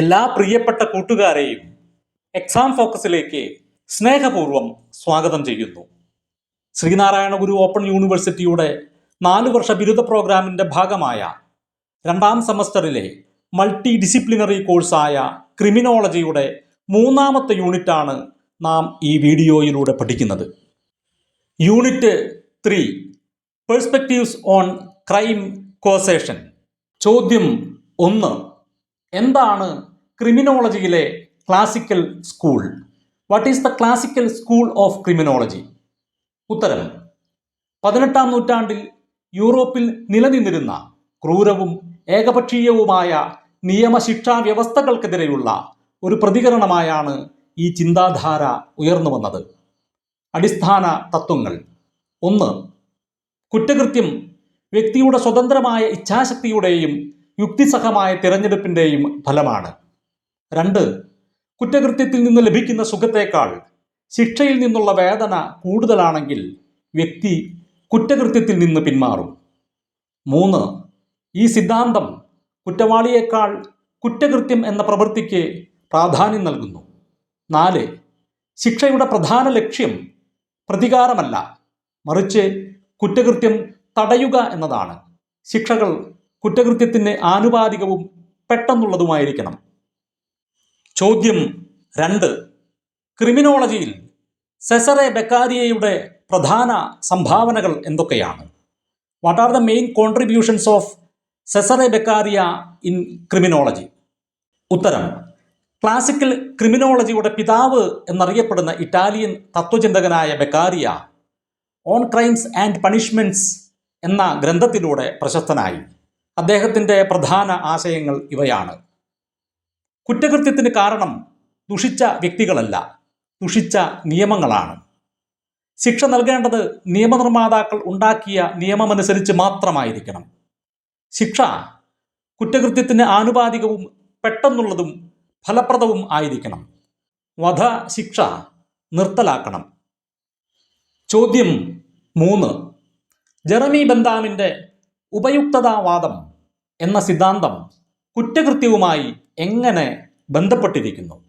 എല്ലാ പ്രിയപ്പെട്ട കൂട്ടുകാരെയും എക്സാം ഫോക്കസിലേക്ക് സ്നേഹപൂർവം സ്വാഗതം ചെയ്യുന്നു. ശ്രീനാരായണ ഗുരു ഓപ്പൺ യൂണിവേഴ്സിറ്റിയുടെ നാലു വർഷ ബിരുദ പ്രോഗ്രാമിന്റെ ഭാഗമായ രണ്ടാം സെമസ്റ്ററിലെ മൾട്ടി ഡിസിപ്ലിനറി കോഴ്സായ ക്രിമിനോളജിയുടെ മൂന്നാമത്തെ യൂണിറ്റാണ് നാം ഈ വീഡിയോയിലൂടെ പഠിക്കുന്നത്. Unit three perspectives on crime causation ചോദ്യം ഒന്ന് എന്താണ് ക്രിമിനോളജിയിലെ classical school what is the classical school of criminology ഉത്തരം പതിനെട്ടാം നൂറ്റാണ്ടിൽ യൂറോപ്പിൽ നിലനിന്നിരുന്ന ക്രൂരവും ഏകപക്ഷീയവുമായ നിയമശിക്ഷാ വ്യവസ്ഥകൾക്കെതിരെയുള്ള ഒരു പ്രതികരണമായാണ് ഈ ചിന്താധാര ഉയർന്നു വന്നത്. അടിസ്ഥാന തത്വങ്ങൾ. ഒന്ന് കുറ്റകൃത്യം വ്യക്തിയുടെ സ്വതന്ത്രമായ ഇച്ഛാശക്തിയുടെയും യുക്തിസഹമായ തിരഞ്ഞെടുപ്പിന്റെയും ഫലമാണ്. രണ്ട് കുറ്റകൃത്യത്തിൽ നിന്ന് ലഭിക്കുന്ന സുഖത്തേക്കാൾ ശിക്ഷയിൽ നിന്നുള്ള വേദന കൂടുതലാണെങ്കിൽ വ്യക്തി കുറ്റകൃത്യത്തിൽ നിന്ന് പിന്മാറും. മൂന്ന് ഈ സിദ്ധാന്തം കുറ്റവാളിയേക്കാൾ കുറ്റകൃത്യം എന്ന പ്രവൃത്തിക്ക് പ്രാധാന്യം നൽകുന്നു. നാല് ശിക്ഷയുടെ പ്രധാന ലക്ഷ്യം പ്രതികാരമല്ല മറിച്ച് കുറ്റകൃത്യം തടയുക എന്നതാണ്. ശിക്ഷകൾ കുറ്റകൃത്യത്തിന് ആനുപാതികവും പെട്ടെന്നുള്ളതുമായിരിക്കണം. ചോദ്യം രണ്ട്. ക്രിമിനോളജിയിൽ സെസറെ ബെക്കാരിയയുടെ പ്രധാന സംഭാവനകൾ എന്തൊക്കെയാണ്? What are the main contributions of Cesare Beccaria in criminology ഉത്തരം. ക്ലാസിക്കൽ ക്രിമിനോളജിയുടെ പിതാവ് എന്നറിയപ്പെടുന്ന Italian തത്വചിന്തകനായ Beccaria on crimes and punishments എന്ന ഗ്രന്ഥത്തിലൂടെ പ്രശസ്തനായി. അദ്ദേഹത്തിന്റെ പ്രധാന ആശയങ്ങൾ ഇവയാണ്. കുറ്റകൃത്യത്തിന് കാരണം ദുഷിച്ച വ്യക്തികളല്ല ദുഷിച്ച നിയമങ്ങളാണ്. ശിക്ഷ നൽകേണ്ടത് നിയമനിർമ്മാതാക്കൾ ഉണ്ടാക്കിയ നിയമമനുസരിച്ച് മാത്രമായിരിക്കണം. ശിക്ഷ കുറ്റകൃത്യത്തിന് ആനുപാതികവും പെട്ടെന്നുള്ളതും ഫലപ്രദവും ആയിരിക്കണം. വധ ശിക്ഷ നിർത്തലാക്കണം. ചോദ്യം മൂന്ന്. ജെറമി ബന്താമിന്റെ ഉപയുക്തതാവാദം എന്ന സിദ്ധാന്തം കുറ്റകൃത്യവുമായി എങ്ങനെ ബന്ധപ്പെട്ടിരിക്കുന്നു?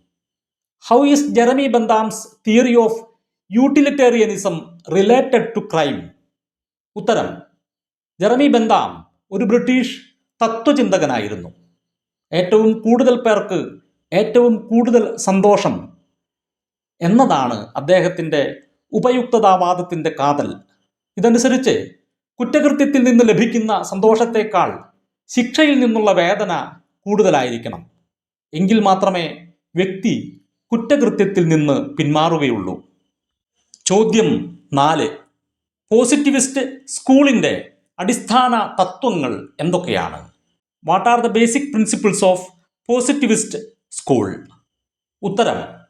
How is Jeremy Bentham's theory of utilitarianism related to crime ഉത്തരം ജെറമി ബന്താം ഒരു ബ്രിട്ടീഷ് തത്വചിന്തകനായിരുന്നു. ഏറ്റവും കൂടുതൽ പേർക്ക് ഏറ്റവും കൂടുതൽ സന്തോഷം എന്നതാണ് അദ്ദേഹത്തിന്റെ ഉപയുക്തതാവാദത്തിന്റെ കാതൽ. ഇതനുസരിച്ച് കുറ്റകൃത്യത്തിൽ നിന്ന് ലഭിക്കുന്ന സന്തോഷത്തേക്കാൾ ശിക്ഷയിൽ നിന്നുള്ള വേദന കൂടുതലായിരിക്കണം. എങ്കിൽ മാത്രമേ വ്യക്തി കുറ്റകൃത്യത്തിൽ നിന്ന് പിന്മാറുകയുള്ളൂ. ചോദ്യം നാല്. പോസിറ്റിവിസ്റ്റ് സ്കൂളിന്റെ അടിസ്ഥാന തത്വങ്ങൾ എന്തൊക്കെയാണ്? What are the basic principles of positivist school ഉത്തരം.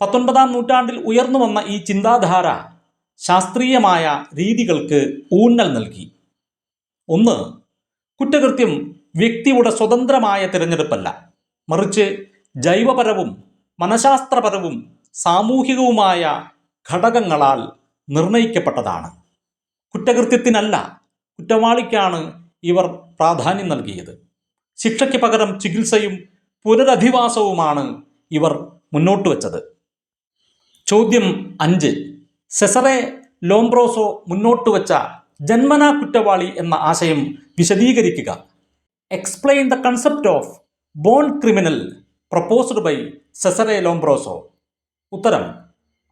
പത്തൊൻപതാം നൂറ്റാണ്ടിൽ ഉയർന്നു വന്ന ഈ ചിന്താധാര ശാസ്ത്രീയമായ രീതികൾക്ക് ഊന്നൽ നൽകി. ഒന്ന്. കുറ്റകൃത്യം വ്യക്തിയുടെ സ്വതന്ത്രമായ തിരഞ്ഞെടുപ്പല്ല. മറിച്ച് ജൈവപരവും മനഃശാസ്ത്രപരവും സാമൂഹികവുമായ ഘടകങ്ങളാൽ നിർണയിക്കപ്പെട്ടതാണ്. കുറ്റകൃത്യത്തിനല്ല കുറ്റവാളിക്കാണ് ഇവർ പ്രാധാന്യം നൽകിയത്. ശിക്ഷയ്ക്ക് പകരം ചികിത്സയും പുനരധിവാസവുമാണ് ഇവർ മുന്നോട്ട് വച്ചത്. ചോദ്യം അഞ്ച്. സെസറെ ലോംബ്രോസോ മുന്നോട്ട് വച്ച ജന്മനാ കുറ്റവാളി എന്ന ആശയം വിശദീകരിക്കുക. Explain the concept of born criminal proposed by Cesare Lombroso ഉത്തരം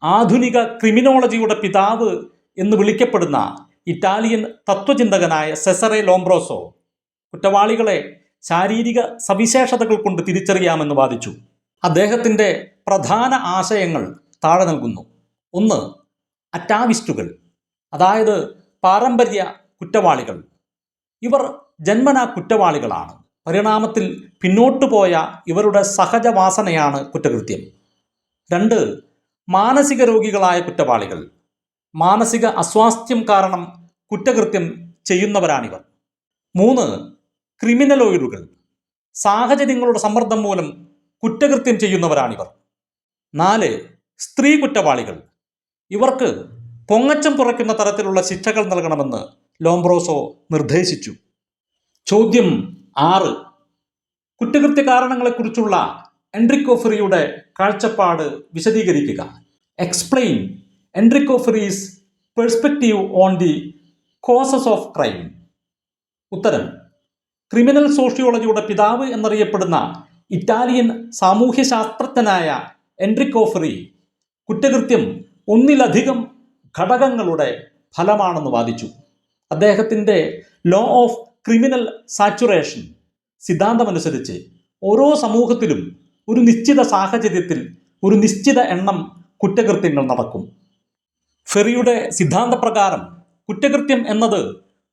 ആധുനിക ക്രിമിനോളജിയുടെ പിതാവ് എന്ന് വിളിക്കപ്പെടുന്ന ഇറ്റാലിയൻ തത്വചിന്തകനായ സെസറെ ലോംബ്രോസോ കുറ്റവാളികളെ ശാരീരിക സവിശേഷതകൾ കൊണ്ട് തിരിച്ചറിയാമെന്ന് വാദിച്ചു. അദ്ദേഹത്തിന്റെ പ്രധാന ആശയങ്ങൾ താഴെ നൽകുന്നു. ഒന്ന് അറ്റാവിസ്റ്റുകൾ അതായത് പാരമ്പര്യ കുറ്റവാളികൾ. ഇവർ ജന്മനാ കുറ്റവാളികളാണ്. പരിണാമത്തിൽ പിന്നോട്ടു പോയ ഇവരുടെ സഹജവാസനയാണ് കുറ്റകൃത്യം. രണ്ട് മാനസിക രോഗികളായ കുറ്റവാളികൾ. മാനസിക അസ്വാസ്ഥ്യം കാരണം കുറ്റകൃത്യം ചെയ്യുന്നവരാണിവർ. മൂന്ന് ക്രിമിനലോയിഡുകൾ. സാഹചര്യങ്ങളുടെ സമ്മർദ്ദം മൂലം കുറ്റകൃത്യം ചെയ്യുന്നവരാണിവർ. നാല് സ്ത്രീ കുറ്റവാളികൾ. ഇവർക്ക് പൊങ്ങച്ചം കുറയ്ക്കുന്ന തരത്തിലുള്ള ശിക്ഷകൾ നൽകണമെന്ന് ലോംബ്രോസോ നിർദ്ദേശിച്ചു. ചോദ്യം ആറ്. കുറ്റകൃത്യ കാരണങ്ങളെക്കുറിച്ചുള്ള എൻട്രിക്കോഫറിയുടെ കാഴ്ചപ്പാട് വിശദീകരിക്കുക. Explain Enrico Ferri's perspective on the causes of crime ഉത്തരം. ക്രിമിനൽ സോഷ്യോളജിയുടെ പിതാവ് എന്നറിയപ്പെടുന്ന ഇറ്റാലിയൻ സാമൂഹ്യശാസ്ത്രജ്ഞനായ ശാസ്ത്രജ്ഞനായ എൻട്രിക്കോഫറി കുറ്റകൃത്യം ഒന്നിലധികം ഘടകങ്ങളുടെ ഫലമാണെന്ന് വാദിച്ചു. അദ്ദേഹത്തിന്റെ ലോ ഓഫ് ക്രിമിനൽ സാച്ചുറേഷൻ സിദ്ധാന്തമനുസരിച്ച് ഓരോ സമൂഹത്തിലും ഒരു നിശ്ചിത സാഹചര്യത്തിൽ ഒരു നിശ്ചിത എണ്ണം കുറ്റകൃത്യങ്ങൾ നടക്കും. ഫെറിയുടെ സിദ്ധാന്തപ്രകാരം കുറ്റകൃത്യം എന്നത്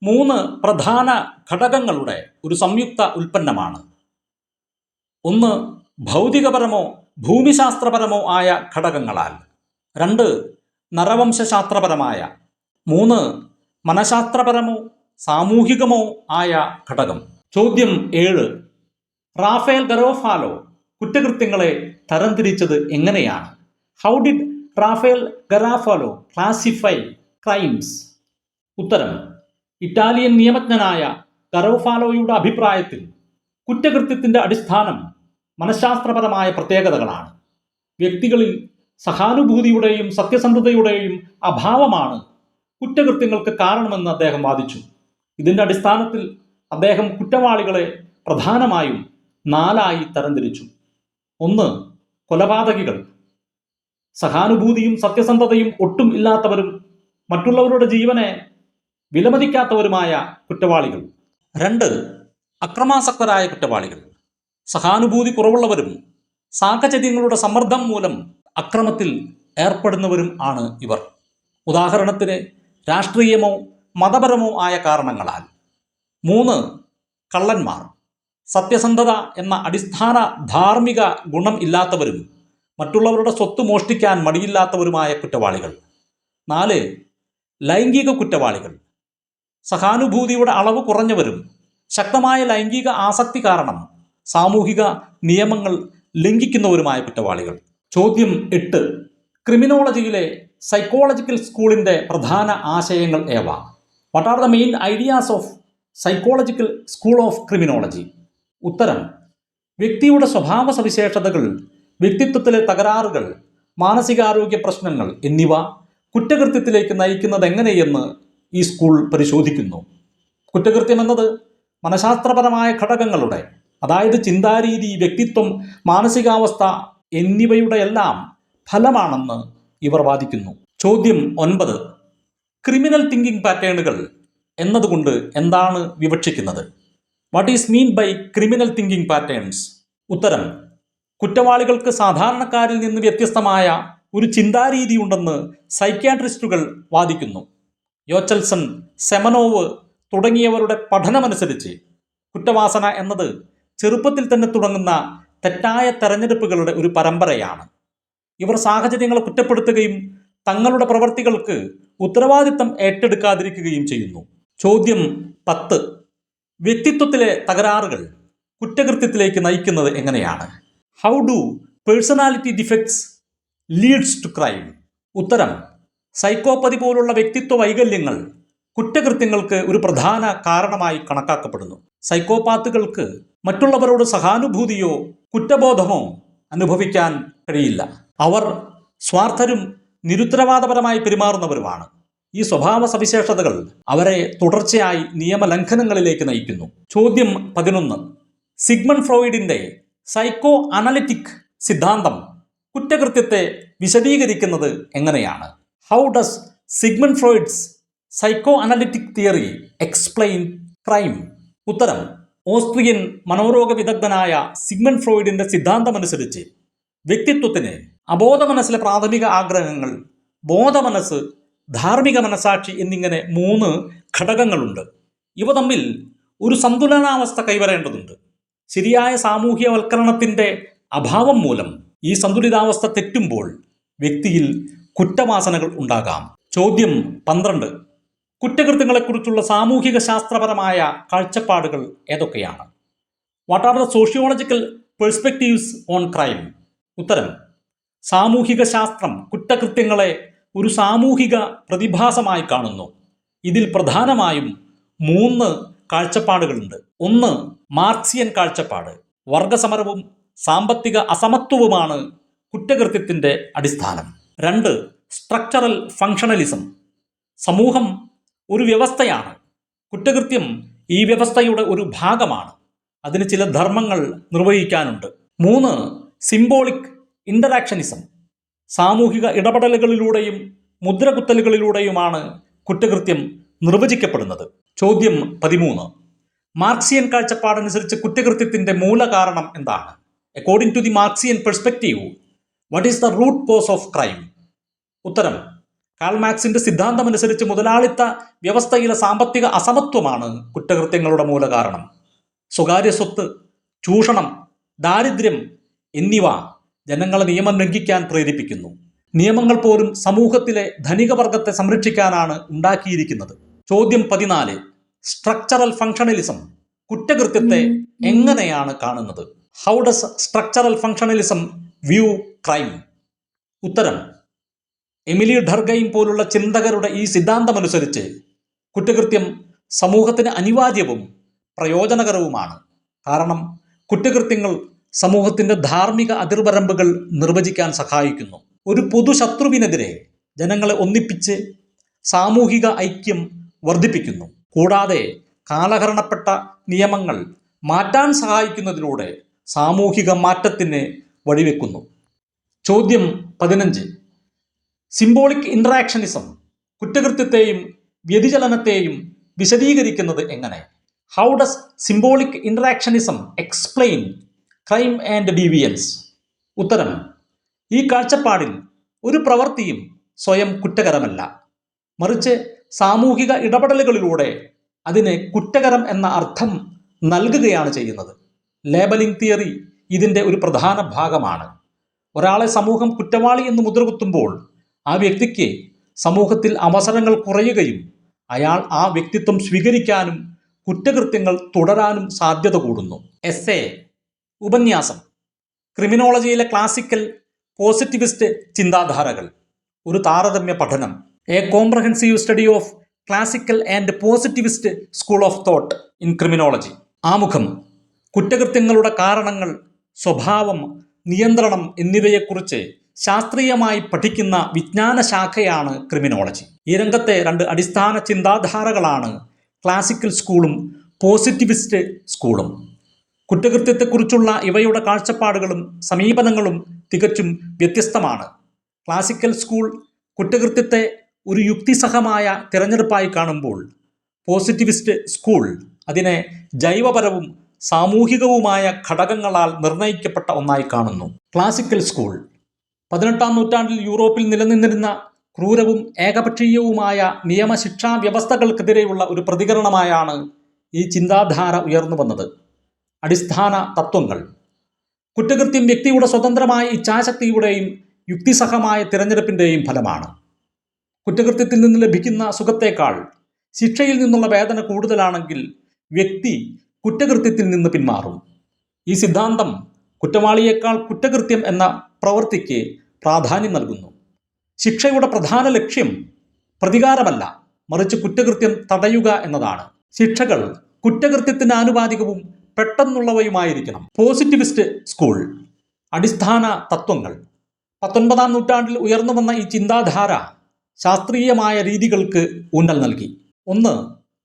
മൂന്ന് പ്രധാന ഘടകങ്ങളുടെ ഒരു സംയുക്ത ഉൽപ്പന്നമാണ്. ഒന്ന് ഭൗതികപരമോ ഭൂമിശാസ്ത്രപരമോ ആയ ഘടകങ്ങളാൽ രണ്ട് നരവംശശാസ്ത്രപരമായ മൂന്ന് മനഃശാസ്ത്രപരമോ സാമൂഹികമോ ആയ ഘടകം. ചോദ്യം ഏഴ്. റാഫേൽ ഗറോഫാലോ കുറ്റകൃത്യങ്ങളെ തരംതിരിച്ചത് എങ്ങനെയാണ്? How did Raffaele Garofalo classify crimes ഉത്തരം. ഇറ്റാലിയൻ നിയമജ്ഞനായ ഗറോഫാലോയുടെ അഭിപ്രായത്തിൽ കുറ്റകൃത്യത്തിന്റെ അടിസ്ഥാനം മനഃശാസ്ത്രപരമായ പ്രത്യേകതകളാണ്. വ്യക്തികളിൽ സഹാനുഭൂതിയുടെയും സത്യസന്ധതയുടെയും അഭാവമാണ് കുറ്റകൃത്യങ്ങൾക്ക് കാരണമെന്ന് അദ്ദേഹം വാദിച്ചു. ഇതിന്റെ അടിസ്ഥാനത്തിൽ അദ്ദേഹം കുറ്റവാളികളെ പ്രധാനമായും നാലായി തരംതിരിച്ചു. ഒന്ന് കൊലപാതകികൾ. സഹാനുഭൂതിയും സത്യസന്ധതയും ഒട്ടും ഇല്ലാത്തവരും മറ്റുള്ളവരുടെ ജീവനെ വിലമതിക്കാത്തവരുമായ കുറ്റവാളികൾ. രണ്ട് അക്രമാസക്തരായ കുറ്റവാളികൾ. സഹാനുഭൂതി കുറവുള്ളവരും സാഹചര്യങ്ങളുടെ സമ്മർദ്ദം മൂലം അക്രമത്തിൽ ഏർപ്പെടുന്നവരും ആണ് ഇവർ. ഉദാഹരണത്തിന് രാഷ്ട്രീയമോ മതപരമോ ആയ കാരണങ്ങളാൽ. മൂന്ന് കള്ളന്മാർ. സത്യസന്ധത എന്ന അടിസ്ഥാന ധാർമ്മിക ഗുണം ഇല്ലാത്തവരും മറ്റുള്ളവരുടെ സ്വത്ത് മോഷ്ടിക്കാൻ മടിയില്ലാത്തവരുമായ കുറ്റവാളികൾ. നാല് ലൈംഗിക കുറ്റവാളികൾ. സഹാനുഭൂതിയുടെ അളവ് കുറഞ്ഞവരും ശക്തമായ ലൈംഗിക ആസക്തി കാരണം സാമൂഹിക നിയമങ്ങൾ ലംഘിക്കുന്നവരുമായ കുറ്റവാളികൾ. ചോദ്യം എട്ട് ക്രിമിനോളജിയിലെ സൈക്കോളജിക്കൽ സ്കൂളിന്റെ പ്രധാന ആശയങ്ങൾ ഏവ? What are the main ideas of psychological school of criminology ഉത്തരം. വ്യക്തിയുടെ സ്വഭാവ സവിശേഷതകൾ വ്യക്തിത്വത്തിലെ തകരാറുകൾ മാനസികാരോഗ്യ പ്രശ്നങ്ങൾ എന്നിവ കുറ്റകൃത്യത്തിലേക്ക് നയിക്കുന്നത് എങ്ങനെയെന്ന് ഈ സ്കൂൾ പരിശോധിക്കുന്നു. കുറ്റകൃത്യം എന്നത് മനഃശാസ്ത്രപരമായ ഘടകങ്ങളുടെ അതായത് ചിന്താരീതി വ്യക്തിത്വം മാനസികാവസ്ഥ എന്നിവയുടെ എല്ലാം ഫലമാണെന്ന് ഇവർ വാദിക്കുന്നു. ചോദ്യം ഒൻപത്. ക്രിമിനൽ തിങ്കിങ് പാറ്റേണുകൾ എന്നതുകൊണ്ട് എന്താണ് വിവക്ഷിക്കുന്നത്? What is mean by criminal thinking patterns ഉത്തരം കുറ്റവാളികൾക്ക് സാധാരണക്കാരിൽ നിന്ന് വ്യത്യസ്തമായ ഒരു ചിന്താരീതി ഉണ്ടെന്ന് സൈക്യാട്രിസ്റ്റുകൾ വാദിക്കുന്നു. യോച്ചൽസൺ സെമനോവ് തുടങ്ങിയവരുടെ പഠനമനുസരിച്ച് കുറ്റവാസന എന്നത് ചെറുപ്പത്തിൽ തന്നെ തുടങ്ങുന്ന തെറ്റായ തെരഞ്ഞെടുപ്പുകളുടെ ഒരു പരമ്പരയാണ്. ഇവർ സാഹചര്യങ്ങളെ കുറ്റപ്പെടുത്തുകയും തങ്ങളുടെ പ്രവർത്തികൾക്ക് ഉത്തരവാദിത്തം ഏറ്റെടുക്കാതിരിക്കുകയും ചെയ്യുന്നു. ചോദ്യം പത്ത്. വ്യക്തിത്വത്തിലെ തകരാറുകൾ കുറ്റകൃത്യത്തിലേക്ക് നയിക്കുന്നത് എങ്ങനെയാണ്? How do personality defects leads to crime ഉത്തരം. സൈക്കോപ്പതി പോലുള്ള വ്യക്തിത്വ വൈകല്യങ്ങൾ കുറ്റകൃത്യങ്ങൾക്ക് ഒരു പ്രധാന കാരണമായി കണക്കാക്കപ്പെടുന്നു. സൈക്കോപാത്തുകൾക്ക് മറ്റുള്ളവരോട് സഹാനുഭൂതിയോ കുറ്റബോധമോ അനുഭവിക്കാൻ കഴിയില്ല. അവർ സ്വാർത്ഥരും നിരുത്തരവാദപരമായി പെരുമാറുന്നവരുമാണ്. ഈ സ്വഭാവ സവിശേഷതകൾ അവരെ തുടർച്ചയായി നിയമലംഘനങ്ങളിലേക്ക് നയിക്കുന്നു. ചോദ്യം പതിനൊന്ന്. സിഗ്മൺ ഫ്രോയിഡിന്റെ സൈക്കോ അനലിറ്റിക് സിദ്ധാന്തം കുറ്റകൃത്യത്തെ വിശദീകരിക്കുന്നത് എങ്ങനെയാണ്? How does Sigmund Freud's psychoanalytic theory explain crime ഉത്തരം. ഓസ്ട്രിയൻ മനോരോഗ വിദഗ്ധനായ സിഗ്മൺ ഫ്രോയിഡിന്റെ സിദ്ധാന്തമനുസരിച്ച് വ്യക്തിത്വത്തിന് അബോധ മനസ്സിലെ പ്രാഥമിക ആഗ്രഹങ്ങൾ ബോധമനസ്സ് ധാർമ്മിക മനസാക്ഷി എന്നിങ്ങനെ മൂന്ന് ഘടകങ്ങളുണ്ട്. ഇവ തമ്മിൽ ഒരു സന്തുലനാവസ്ഥ കൈവരേണ്ടതുണ്ട്. ശരിയായ സാമൂഹ്യവൽക്കരണത്തിന്റെ അഭാവം മൂലം ഈ സന്തുലിതാവസ്ഥ തെറ്റുമ്പോൾ വ്യക്തിയിൽ കുറ്റവാസനകൾ ഉണ്ടാകാം. ചോദ്യം പന്ത്രണ്ട്. കുറ്റകൃത്യങ്ങളെക്കുറിച്ചുള്ള സാമൂഹിക ശാസ്ത്രപരമായ കാഴ്ചപ്പാടുകൾ ഏതൊക്കെയാണ്? What are the sociological perspectives on crime ഉത്തരം. സാമൂഹിക ശാസ്ത്രം കുറ്റകൃത്യങ്ങളെ ഒരു സാമൂഹിക പ്രതിഭാസമായി കാണുന്നു. ഇതിൽ പ്രധാനമായും മൂന്ന് കാഴ്ചപ്പാടുകളുണ്ട്. ഒന്ന് മാർക്സിയൻ കാഴ്ചപ്പാട്. വർഗസമരവും സാമ്പത്തിക അസമത്വവുമാണ് കുറ്റകൃത്യത്തിന്റെ അടിസ്ഥാനം. രണ്ട് സ്ട്രക്ചറൽ ഫങ്ഷണലിസം സമൂഹം ഒരു വ്യവസ്ഥയാണ്. കുറ്റകൃത്യം ഈ വ്യവസ്ഥയുടെ ഒരു ഭാഗമാണ്. അതിന് ചില ധർമ്മങ്ങൾ നിർവഹിക്കാനുണ്ട്. മൂന്ന് സിംബോളിക് ഇന്ററാക്ഷനിസം. സാമൂഹിക ഇടപെടലുകളിലൂടെയും മുദ്രകുത്തലുകളിലൂടെയുമാണ് കുറ്റകൃത്യം നിർവചിക്കപ്പെടുന്നത്. ചോദ്യം പതിമൂന്ന്. മാർക്സിയൻ കാഴ്ചപ്പാടനുസരിച്ച് കുറ്റകൃത്യത്തിന്റെ മൂലകാരണം എന്താണ്? According to the Marxian perspective what is the root cause of crime ഉത്തരം കാൾ മാക്സിന്റെ സിദ്ധാന്തമനുസരിച്ച് മുതലാളിത്ത വ്യവസ്ഥയിലെ സാമ്പത്തിക അസമത്വമാണ് കുറ്റകൃത്യങ്ങളുടെ മൂലകാരണം. സ്വകാര്യ സ്വത്ത് ചൂഷണം ദാരിദ്ര്യം എന്നിവ ജനങ്ങളെ നിയമം ലംഘിക്കാൻ പ്രേരിപ്പിക്കുന്നു. നിയമങ്ങൾ പോലും സമൂഹത്തിലെ ധനിക വർഗത്തെ സംരക്ഷിക്കാനാണ് ഉണ്ടാക്കിയിരിക്കുന്നത്. ചോദ്യം പതിനാല്. സ്ട്രക്ചറൽ ഫങ്ഷണലിസം കുറ്റകൃത്യത്തെ എങ്ങനെയാണ് കാണുന്നത്? How does structural functionalism view crime ഉത്തരം. എമിലി ഡർഗൈം പോലുള്ള ചിന്തകരുടെ ഈ സിദ്ധാന്തമനുസരിച്ച് കുറ്റകൃത്യം സമൂഹത്തിന് അനിവാര്യവും പ്രയോജനകരവുമാണ്. കാരണം കുറ്റകൃത്യങ്ങൾ സമൂഹത്തിന്റെ ധാർമ്മിക അതിർവരമ്പുകൾ നിർവചിക്കാൻ സഹായിക്കുന്നു. ഒരു പൊതുശത്രുവിനെതിരെ ജനങ്ങളെ ഒന്നിപ്പിച്ച് സാമൂഹിക ഐക്യം വർദ്ധിപ്പിക്കുന്നു. കൂടാതെ കാലഹരണപ്പെട്ട നിയമങ്ങൾ മാറ്റാൻ സഹായിക്കുന്നതിലൂടെ സാമൂഹിക മാറ്റത്തിന് വഴിവെക്കുന്നു. ചോദ്യം പതിനഞ്ച്. സിംബോളിക് ഇന്ററാക്ഷനിസം കുറ്റകൃത്യത്തെയും വ്യതിചലനത്തെയും വിശദീകരിക്കുന്നത് എങ്ങനെ? How does symbolic interactionism explain crime and deviance ഉത്തരം. ഈ കാഴ്ചപ്പാടിൽ ഒരു പ്രവൃത്തിയും സ്വയം കുറ്റകരമല്ല. മറിച്ച് സാമൂഹിക ഇടപെടലുകളിലൂടെ അതിന് കുറ്റകരം എന്ന അർത്ഥം നൽകുകയാണ് ചെയ്യുന്നത്. ലേബലിംഗ് തിയറി ഇതിന്റെ ഒരു പ്രധാന ഭാഗമാണ്. ഒരാളെ സമൂഹം കുറ്റവാളി എന്ന് മുദ്രകുത്തുമ്പോൾ ആ വ്യക്തിക്ക് സമൂഹത്തിൽ അവസരങ്ങൾ കുറയുകയും അയാൾ ആ വ്യക്തിത്വം സ്വീകരിക്കാനും കുറ്റകൃത്യങ്ങൾ തുടരാനും സാധ്യത കൂടുന്നു. എസ് എ ഉപന്യാസം. ക്രിമിനോളജിയിലെ ക്ലാസിക്കൽ പോസിറ്റിവിസ്റ്റ് ചിന്താധാരകൾ. ഒരു താരതമ്യ പഠനം. A comprehensive study of classical and positivist school of thought in criminology. ആമുഖം. കുറ്റകൃത്യങ്ങളുടെ കാരണങ്ങൾ സ്വഭാവം നിയന്ത്രണം എന്നിവയെക്കുറിച്ച് ശാസ്ത്രീയമായി പഠിക്കുന്ന വിജ്ഞാന ശാഖയാണ് ക്രിമിനോളജി. ഈ രംഗത്തെ രണ്ട് അടിസ്ഥാന ചിന്താധാരകളാണ് ക്ലാസിക്കൽ സ്കൂളും പോസിറ്റിവിസ്റ്റ് സ്കൂളും. കുറ്റകൃത്യത്തെക്കുറിച്ചുള്ള ഇവയുടെ കാഴ്ചപ്പാടുകളും സമീപനങ്ങളും തികച്ചും വ്യത്യസ്തമാണ്. ക്ലാസിക്കൽ സ്കൂൾ കുറ്റകൃത്യത്തെ ഒരു യുക്തിസഹമായ തിരഞ്ഞെടുപ്പായി കാണുമ്പോൾ പോസിറ്റിവിസ്റ്റ് സ്കൂൾ അതിനെ ജൈവപരവും സാമൂഹികവുമായ ഘടകങ്ങളാൽ നിർണയിക്കപ്പെട്ട ഒന്നായി കാണുന്നു. ക്ലാസിക്കൽ സ്കൂൾ പതിനെട്ടാം നൂറ്റാണ്ടിൽ യൂറോപ്പിൽ നിലനിന്നിരുന്ന ക്രൂരവും ഏകപക്ഷീയവുമായ നിയമശിക്ഷാ വ്യവസ്ഥകൾക്കെതിരെയുള്ള ഒരു പ്രതികരണമായാണ് ഈ ചിന്താധാര ഉയർന്നു വന്നത്. അടിസ്ഥാന തത്വങ്ങൾ. കുറ്റകൃത്യം വ്യക്തിയുടെ സ്വതന്ത്രമായ ഇച്ഛാശക്തിയുടെയും യുക്തിസഹമായ തിരഞ്ഞെടുപ്പിന്റെയും ഫലമാണ്. കുറ്റകൃത്യത്തിൽ നിന്ന് ലഭിക്കുന്ന സുഖത്തേക്കാൾ ശിക്ഷയിൽ നിന്നുള്ള വേദന കൂടുതലാണെങ്കിൽ വ്യക്തി കുറ്റകൃത്യത്തിൽ നിന്ന് പിന്മാറും. ഈ സിദ്ധാന്തം കുറ്റവാളിയേക്കാൾ കുറ്റകൃത്യം എന്ന പ്രവൃത്തിക്ക് പ്രാധാന്യം നൽകുന്നു. ശിക്ഷയുടെ പ്രധാന ലക്ഷ്യം പ്രതികാരമല്ല മറിച്ച് കുറ്റകൃത്യം തടയുക എന്നതാണ്. ശിക്ഷകൾ കുറ്റകൃത്യത്തിന് ആനുപാതികവും പെട്ടെന്നുള്ളവയുമായിരിക്കണം. പോസിറ്റിവിസ്റ്റ് സ്കൂൾ അടിസ്ഥാന തത്വങ്ങൾ. പത്തൊൻപതാം നൂറ്റാണ്ടിൽ ഉയർന്നു വന്ന ഈ ചിന്താധാര ശാസ്ത്രീയമായ രീതികൾക്ക് ഊന്നൽ നൽകി. ഒന്ന്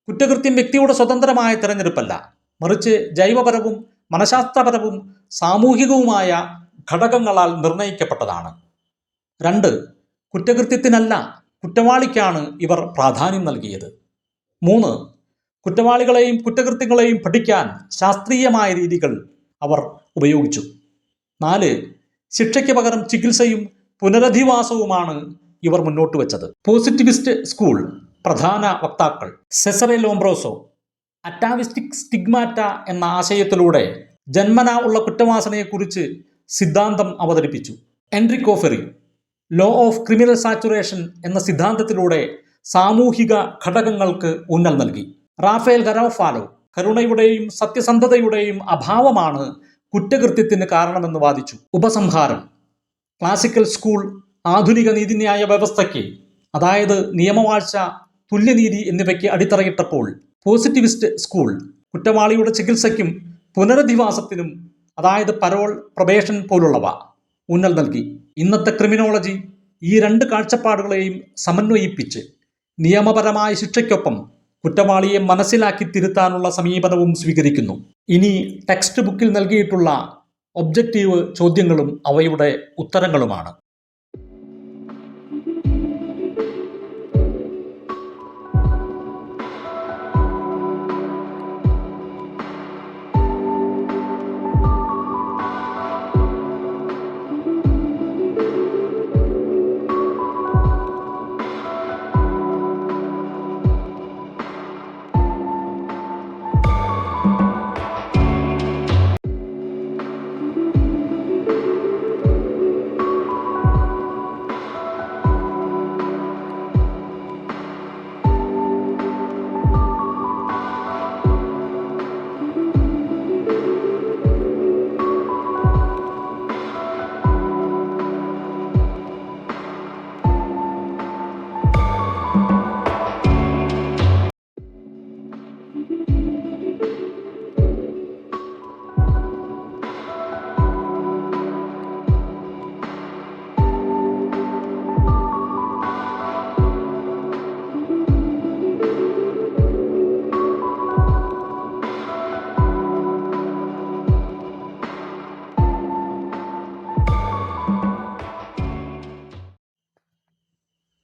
കുറ്റകൃത്യം വ്യക്തിയുടെ സ്വതന്ത്രമായ തിരഞ്ഞെടുപ്പല്ല. മറിച്ച് ജൈവപരവും മനഃശാസ്ത്രപരവും സാമൂഹികവുമായ ഘടകങ്ങളാൽ നിർണയിക്കപ്പെട്ടതാണ്. രണ്ട് കുറ്റകൃത്യത്തിനല്ല കുറ്റവാളിക്കാണ് ഇവർ പ്രാധാന്യം നൽകിയത്. മൂന്ന് കുറ്റവാളികളെയും കുറ്റകൃത്യങ്ങളെയും പഠിക്കാൻ ശാസ്ത്രീയമായ രീതികൾ അവർ ഉപയോഗിച്ചു. നാല് ശിക്ഷയ്ക്ക് പകരം ചികിത്സയും പുനരധിവാസവുമാണ് ഇവർ മുന്നോട്ട് വെച്ചത്. പോസിറ്റിവിസ്റ്റ് സ്കൂൾ പ്രധാന വക്താക്കൾ സെസറെ ലോംബ്രോസോ അറ്റാവിസ്റ്റിക് സ്റ്റിഗ്മാറ്റ എന്ന ആശയത്തിലൂടെ ജന്മന ഉള്ള കുറ്റവാസനയെക്കുറിച്ച് സിദ്ധാന്തം അവതരിപ്പിച്ചു. Entry Ferri law of criminal saturation എന്ന സിദ്ധാന്തത്തിലൂടെ സാമൂഹിക ഘടകങ്ങൾക്ക് ഊന്നൽ നൽകി. റാഫേൽ ഗറോഫാലോ കരുണയുടെയും സത്യസന്ധതയുടെയും അഭാവമാണ് കുറ്റകൃത്യത്തിന് കാരണമെന്ന് വാദിച്ചു. ഉപസംഹാരം. ക്ലാസിക്കൽ സ്കൂൾ ആധുനിക നീതിന്യായ വ്യവസ്ഥയ്ക്ക് അതായത് നിയമവാഴ്ച തുല്യനീതി എന്നിവയ്ക്ക് അടിത്തറയിട്ടപ്പോൾ പോസിറ്റിവിസ്റ്റ് സ്കൂൾ കുറ്റവാളിയുടെ ചികിത്സയ്ക്കും പുനരധിവാസത്തിനും അതായത് പരോൾ പ്രൊബേഷൻ പോലുള്ളവ ഊന്നൽ നൽകി. ഇന്നത്തെ ക്രിമിനോളജി ഈ രണ്ട് കാഴ്ചപ്പാടുകളെയും സമന്വയിപ്പിച്ച് നിയമപരമായ ശിക്ഷയ്ക്കൊപ്പം കുറ്റവാളിയെ മനസ്സിലാക്കി തിരുത്താനുള്ള സമീപനവും സ്വീകരിക്കുന്നു. ഇനി ടെക്സ്റ്റ് ബുക്കിൽ നൽകിയിട്ടുള്ള ഒബ്ജക്റ്റീവ് ചോദ്യങ്ങളും അവയുടെ ഉത്തരങ്ങളുമാണ്.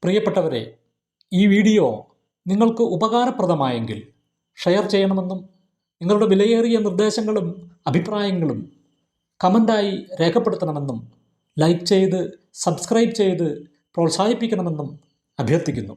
പ്രിയപ്പെട്ടവരെ ഈ വീഡിയോ നിങ്ങൾക്ക് ഉപകാരപ്രദമായെങ്കിൽ ഷെയർ ചെയ്യണമെന്നും നിങ്ങളുടെ വിലയേറിയ നിർദ്ദേശങ്ങളും അഭിപ്രായങ്ങളും കമന്റായി രേഖപ്പെടുത്തണമെന്നും ലൈക്ക് ചെയ്ത് സബ്സ്ക്രൈബ് ചെയ്ത് പ്രോത്സാഹിപ്പിക്കണമെന്നും അഭ്യർത്ഥിക്കുന്നു.